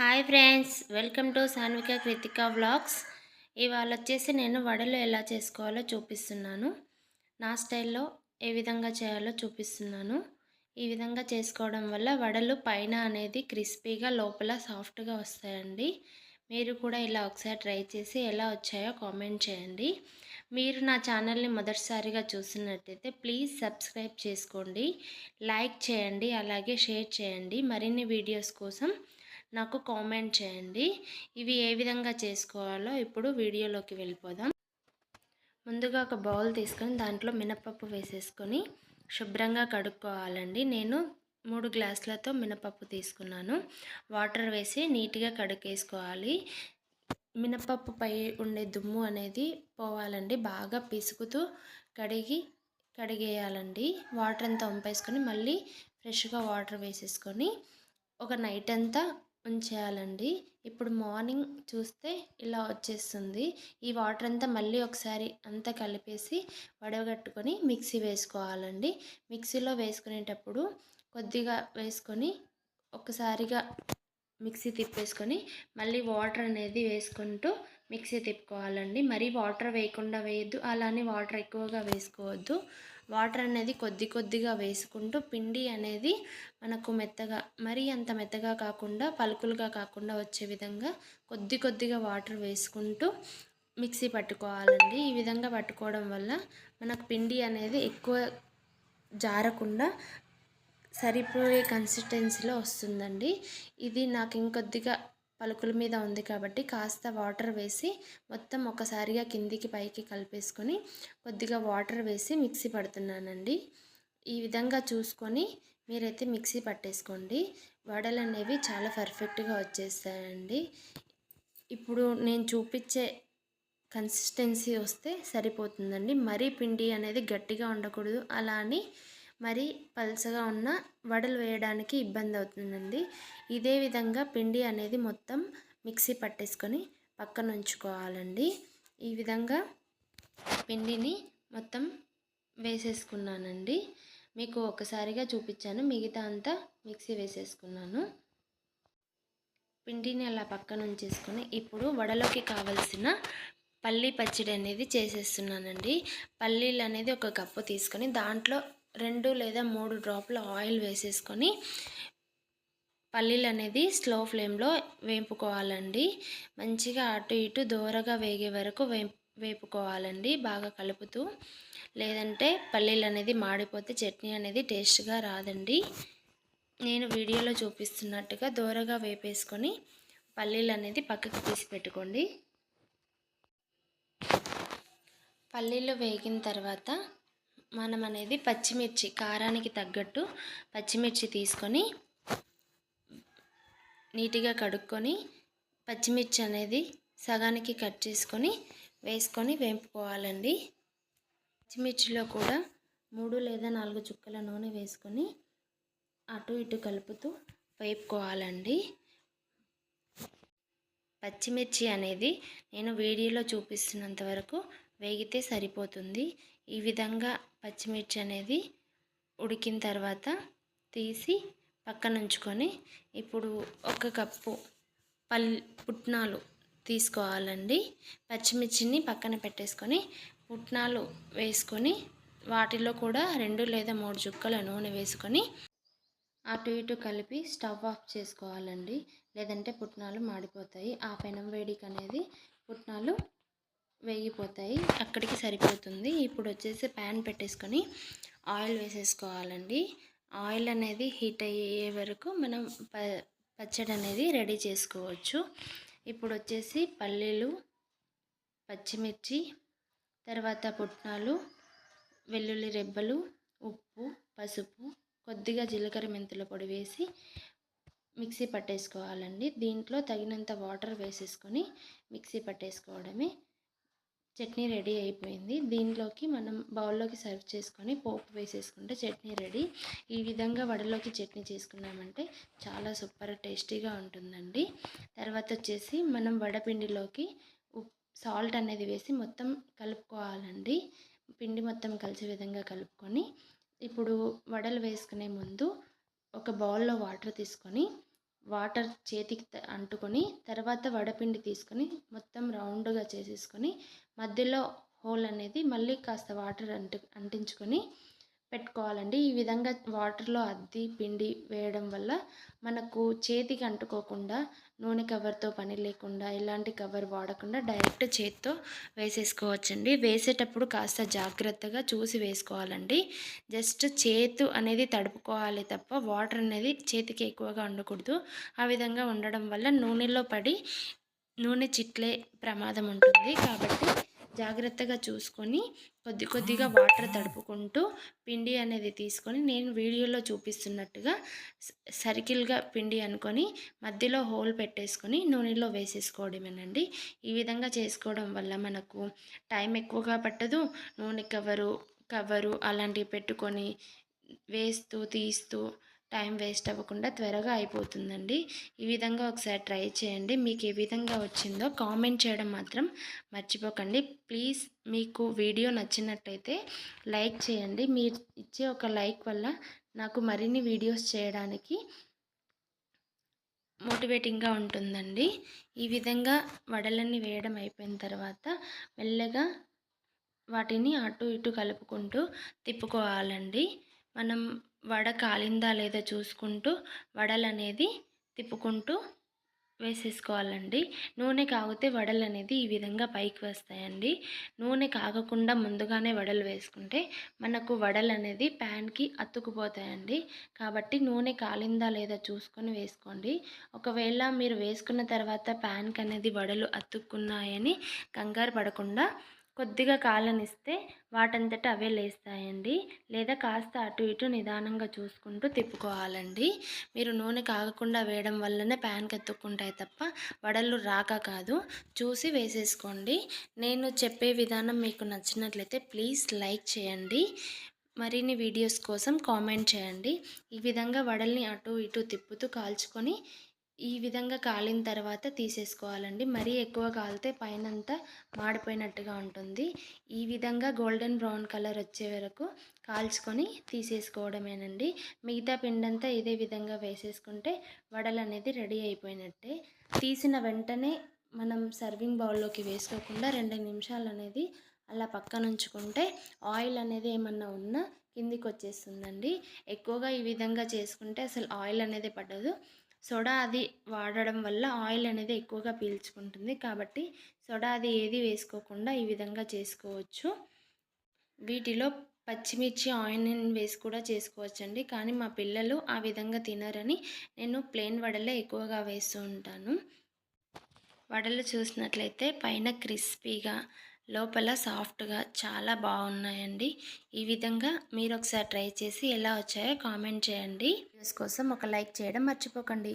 Hi friends welcome to Sanvika Kruthika vlogs. ఇవాళ వచ్చేసి నేను వడలు ఎలా చేసుకోవాలో చూపిస్తున్నాను. నా స్టైల్లో ఏ విధంగా చేయాలో చూపిస్తున్నాను. ఈ విధంగా చేసుకోవడం వల్ల వడలు పైన అనేది క్రిస్పీగా లోపల సాఫ్ట్గా వస్తాయండి. మీరు కూడా ఇలా ఒకసారి ట్రై చేసి ఎలా వచ్చాయో కామెంట్ చేయండి. మీరు నా ఛానల్ని మొదటిసారిగా చూసినట్టయితే ప్లీజ్ సబ్స్క్రైబ్ చేసుకోండి. లైక్ చేయండి అలాగే షేర్ చేయండి. మరిన్ని వీడియోస్ కోసం నాకు కామెంట్ చేయండి. ఇవి ఏ విధంగా చేసుకోవాలో ఇప్పుడు వీడియోలోకి వెళ్ళిపోదాం. ముందుగా ఒక బౌల్ తీసుకొని దాంట్లో మినపప్పు వేసేసుకొని శుభ్రంగా కడుక్కోవాలండి. నేను మూడు గ్లాసులతో మినపప్పు తీసుకున్నాను. వాటర్ వేసి నీట్గా కడుక్కేసుకోవాలి మినపప్పు పై ఉండే దుమ్ము అనేది పోవాలండి. బాగా పిసుకుతూ కడిగి కడిగేయాలండి. వాటర్ అంతా వంపేసుకొని మళ్ళీ ఫ్రెష్గా వాటర్ వేసేసుకొని ఒక నైట్ అంతా ఉంచేయాలండి. ఇప్పుడు మార్నింగ్ చూస్తే ఇలా వచ్చేస్తుంది. ఈ వాటర్ అంతా మళ్ళీ ఒకసారి అంతా కలిపేసి వడగట్టుకొని మిక్సీ వేసుకోవాలండి. మిక్సీలో వేసుకునేటప్పుడు కొద్దిగా వేసుకొని ఒకసారిగా మిక్సీ తిప్పేసుకొని మళ్ళీ వాటర్ అనేది వేసుకుంటూ మిక్సీ తిప్పుకోవాలండి. మరీ వాటర్ వేయకుండా వేయద్దు. అలానే వాటర్ ఎక్కువగా వేసుకోవద్దు. వాటర్ అనేది కొద్ది కొద్దిగా వేసుకుంటూ పిండి అనేది మనకు మెత్తగా మరీ అంత మెత్తగా కాకుండా పలుకులుగా కాకుండా వచ్చే విధంగా కొద్ది కొద్దిగా వాటర్ వేసుకుంటూ మిక్సీ పట్టుకోవాలండి. ఈ విధంగా పట్టుకోవడం వల్ల మనకు పిండి అనేది ఎక్కువ జారకుండా సరిపోయే కన్సిస్టెన్సీలో వస్తుందండి. ఇది నాకు ఇంకొద్దిగా పలుకుల మీద ఉంది కాబట్టి కాస్త వాటర్ వేసి మొత్తం ఒకసారిగా కిందికి పైకి కలిపేసుకొని కొద్దిగా వాటర్ వేసి మిక్సీ పడుతున్నానండి. ఈ విధంగా చూసుకొని మీరైతే మిక్సీ పట్టేసుకోండి. వడలు అనేవి చాలా పర్ఫెక్ట్గా వచ్చేస్తాయండి. ఇప్పుడు నేను చూపించే కన్సిస్టెన్సీ వస్తే సరిపోతుందండి. మరీ పిండి అనేది గట్టిగా ఉండకూడదు. అలా అని మరి పల్చగా ఉన్న వడలు వేయడానికి ఇబ్బంది అవుతుందండి. ఇదే విధంగా పిండి అనేది మొత్తం మిక్సీ పట్టేసుకొని పక్కన ఉంచుకోవాలండి. ఈ విధంగా పిండిని మొత్తం వేసేసుకున్నానండి. మీకు ఒకసారిగా చూపించాను. మిగతా అంతా మిక్సీ వేసేసుకున్నాను. పిండిని అలా పక్కన ఉంచేసుకొని ఇప్పుడు వడలోకి కావలసిన పల్లీ పచ్చడి అనేది చేసేస్తున్నానండి. పల్లీలు అనేది ఒక కప్పు తీసుకొని దాంట్లో రెండు లేదా మూడు డ్రాప్ల ఆయిల్ వేసేసుకొని పల్లీలు అనేది స్లో ఫ్లేమ్లో వేపుకోవాలండి. మంచిగా అటు ఇటు దూరగా వేగే వరకు వే వేపుకోవాలండి బాగా కలుపుతూ. లేదంటే పల్లీలు అనేది మాడిపోతే చట్నీ అనేది టేస్ట్గా రాదండి. నేను వీడియోలో చూపిస్తున్నట్టుగా దూరగా వేపేసుకొని పల్లీలు అనేది పక్కకు తీసి పెట్టుకోండి. పల్లీలు వేగిన తర్వాత మనం అనేది పచ్చిమిర్చి కారానికి తగ్గట్టు పచ్చిమిర్చి తీసుకొని నీట్గా కడుక్కొని పచ్చిమిర్చి అనేది సగానికి కట్ చేసుకొని వేసుకొని వేపుకోవాలండి. పచ్చిమిర్చిలో కూడా మూడు లేదా నాలుగు చుక్కల నూనె వేసుకొని అటు ఇటు కలుపుతూ వేపుకోవాలండి. పచ్చిమిర్చి అనేది నేను వీడియోలో చూపిస్తున్నంత వరకు వేగితే సరిపోతుంది. ఈ విధంగా పచ్చిమిర్చి అనేది ఉడికిన తర్వాత తీసి పక్కన ఉంచుకొని ఇప్పుడు ఒక కప్పు పల్ పుట్నాలు తీసుకోవాలండి. పచ్చిమిర్చిని పక్కన పెట్టేసుకొని పుట్నాలు వేసుకొని వాటిలో కూడా రెండు లేదా మూడు చుక్కల నూనె వేసుకొని అటు ఇటు కలిపి స్టవ్ ఆఫ్ చేసుకోవాలండి. లేదంటే పుట్నాలు మాడిపోతాయి. ఆ పెనం వేడికి అనేది పుట్నాలు వేగిపోతాయి. అక్కడికి సరిపోతుంది. ఇప్పుడు వచ్చేసి ప్యాన్ పెట్టేసుకొని ఆయిల్ వేసేసుకోవాలండి. ఆయిల్ అనేది హీట్ అయ్యే వరకు మనం ప పచ్చడి అనేది రెడీ చేసుకోవచ్చు. ఇప్పుడు వచ్చేసి పల్లీలు పచ్చిమిర్చి తర్వాత పుట్నాలు వెల్లుల్లి రెబ్బలు ఉప్పు పసుపు కొద్దిగా జీలకర్ర మెంతుల పొడి వేసి మిక్సీ పట్టేసుకోవాలండి. దీంట్లో తగినంత వాటర్ వేసేసుకొని మిక్సీ పట్టేసుకోవడమే చట్నీ రెడీ అయిపోయింది. దీనిలోకి మనం బౌల్లోకి సర్వ్ చేసుకొని పోపు వేసేసుకుంటే చట్నీ రెడీ. ఈ విధంగా వడలోకి చట్నీ చేసుకున్నామంటే చాలా సూపర్ టేస్టీగా ఉంటుందండి. తర్వాత వచ్చేసి మనం వడపిండిలోకి సాల్ట్ అనేది వేసి మొత్తం కలుపుకోవాలండి. పిండి మొత్తం కలిసే విధంగా కలుపుకొని ఇప్పుడు వడలు వేసుకునే ముందు ఒక బౌల్లో వాటర్ తీసుకొని వాటర్ చేతికి అంటుకొని తర్వాత వడపిండి తీసుకొని మొత్తం రౌండ్గా చేసేసుకొని మధ్యలో హోల్ అనేది మళ్ళీ కాస్త వాటర్ అంటు అంటించుకొని పెట్టుకోవాలండి. ఈ విధంగా వాటర్లో అద్ది పిండి వేయడం వల్ల మనకు చేతికి అంటుకోకుండా నూనె కవర్తో పని లేకుండా ఇలాంటి కవర్ వాడకుండా డైరెక్ట్ చేత్తో వేసేసుకోవచ్చండి. వేసేటప్పుడు కాస్త జాగ్రత్తగా చూసి వేసుకోవాలండి. జస్ట్ చేతు అనేది తడుపుకోవాలి తప్ప వాటర్ అనేది చేతికి ఎక్కువగా ఉండకూడదు. ఆ విధంగా ఉండడం వల్ల నూనెలో పడి నూనె చిట్లే ప్రమాదం ఉంటుంది. కాబట్టి జాగ్రత్తగా చూసుకొని కొద్ది కొద్దిగా వాటర్ తడుపుకుంటూ పిండి అనేది తీసుకొని నేను వీడియోలో చూపిస్తున్నట్టుగా సర్కిల్గా పిండి అనుకొని మధ్యలో హోల్ పెట్టేసుకొని నూనెలో వేసేసుకోవడమేనండి. ఈ విధంగా చేసుకోవడం వల్ల మనకు టైం ఎక్కువగా పట్టదు. నూనె కవరు కవరు అలాంటివి పెట్టుకొని వేస్తూ తీస్తూ టైం వేస్ట్ అవ్వకుండా త్వరగా అయిపోతుందండి. ఈ విధంగా ఒకసారి ట్రై చేయండి. మీకు ఏ విధంగా వచ్చిందో కామెంట్ చేయడం మాత్రం మర్చిపోకండి. ప్లీజ్ మీకు వీడియో నచ్చినట్టయితే లైక్ చేయండి. మీరు ఇచ్చే ఒక లైక్ వల్ల నాకు మరిన్ని వీడియోస్ చేయడానికి మోటివేటింగ్గా ఉంటుందండి. ఈ విధంగా వడలన్నీ వేయడం అయిపోయిన తర్వాత మెల్లగా వాటిని అటు ఇటు కలుపుకుంటూ తిప్పుకోవాలండి. మనం వడ కాలిందా లేదా చూసుకుంటూ వడలు అనేది తిప్పుకుంటూ వేసేసుకోవాలండి. నూనె కాగితే వడలు అనేది ఈ విధంగా పైకి వస్తాయండి. నూనె కాగకుండా ముందుగానే వడలు వేసుకుంటే మనకు వడలు అనేది ప్యాన్కి అతుక్కుపోతాయండి కాబట్టి నూనె కాలిందా లేదా చూసుకొని వేసుకోండి. ఒకవేళ మీరు వేసుకున్న తర్వాత ప్యాన్కి అనేది వడలు అతుక్కున్నాయని కంగారు పడకుండా కొద్దిగా కాలనిస్తే వాటంతట అవే లేస్తాయండి. లేదా కాస్త అటు ఇటు నిదానంగా చూసుకుంటూ తిప్పుకోవాలండి. మీరు నూనె కాగకుండా వేయడం వల్లనే ప్యాన్కి ఎత్తుక్కుంటాయి తప్ప వడలు రాక కాదు. చూసి వేసేసుకోండి. నేను చెప్పే విధానం మీకు నచ్చినట్లయితే ప్లీజ్ లైక్ చేయండి. మరిన్ని వీడియోస్ కోసం కామెంట్ చేయండి. ఈ విధంగా వడల్ని అటు ఇటు తిప్పుతూ కాల్చుకొని ఈ విధంగా కాలిన తర్వాత తీసేసుకోవాలండి. మరీ ఎక్కువ కాలితే పైనంతా మాడిపోయినట్టుగా ఉంటుంది. ఈ విధంగా గోల్డెన్ బ్రౌన్ కలర్ వచ్చే వరకు కాల్చుకొని తీసేసుకోవడమేనండి. మిగతా పిండంతా ఇదే విధంగా వేసేసుకుంటే వడలు అనేది రెడీ అయిపోయినట్టే. తీసిన వెంటనే మనం సర్వింగ్ బౌల్లోకి వేసుకోకుండా రెండు నిమిషాలు అనేది అలా పక్కన ఉంచుకుంటే ఆయిల్ అనేది ఏమన్నా ఉన్నా కిందికి వచ్చేస్తుందండి ఎక్కువగా ఈ విధంగా చేసుకుంటే అసలు ఆయిల్ అనేది పడదు. సోడా అది వాడడం వల్ల ఆయిల్ అనేది ఎక్కువగా పీల్చుకుంటుంది. కాబట్టి సోడా అది ఏది వేసుకోకుండా ఈ విధంగా చేసుకోవచ్చు. వీటిలో పచ్చిమిర్చి ఆనియన్ వేసి కూడా చేసుకోవచ్చండి. కానీ మా పిల్లలు ఆ విధంగా తినరని నేను ప్లెయిన్ వడలే ఎక్కువగా వేస్తూ ఉంటాను. వడలు చూసినట్లయితే పైన క్రిస్పీగా లోపల సాఫ్ట్గా చాలా బాగున్నాయండి. ఈ విధంగా మీరు ఒకసారి ట్రై చేసి ఎలా వచ్చాయో కామెంట్ చేయండి. వీడియోస్ కోసం ఒక లైక్ చేయడం మర్చిపోకండి.